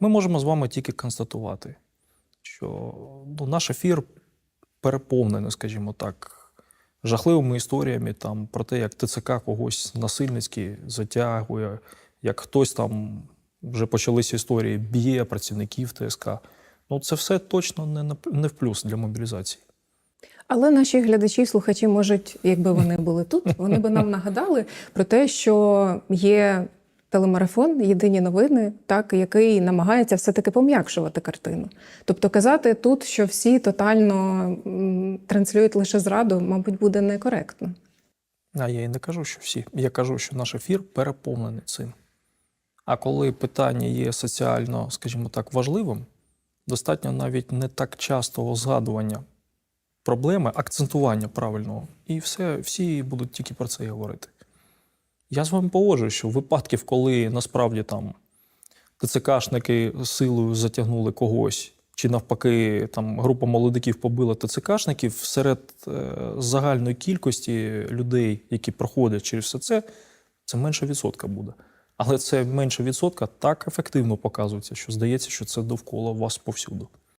Ми можемо з вами тільки констатувати, що ну, наш ефір переповнений, скажімо так, жахливими історіями там, про те, як ТЦК когось насильницьки затягує, як хтось там вже почалися історії, б'є працівників ТСК. Ну, це все точно не, не в плюс для мобілізації. Але наші глядачі, і слухачі можуть, якби вони були тут, вони би нам нагадали про те, що є телемарафон, єдині новини, так який намагається все-таки пом'якшувати картину. Тобто казати тут, що всі тотально транслюють лише зраду, мабуть, буде некоректно. А я і не кажу, що всі. Я кажу, що наш ефір переповнений цим. А коли питання є соціально, скажімо так, важливим, достатньо навіть не так частого згадування проблеми, акцентування правильного, і все, всі будуть тільки про це і говорити. Я з вами погоджуюсь, що випадків, коли насправді там ТЦКшники силою затягнули когось, чи навпаки, там група молодиків побила ТЦКшників серед е, загальної кількості людей, які проходять через все це, це менше відсотка буде. Але це менше відсотка так ефективно показується, що здається, що це довкола вас повсюду.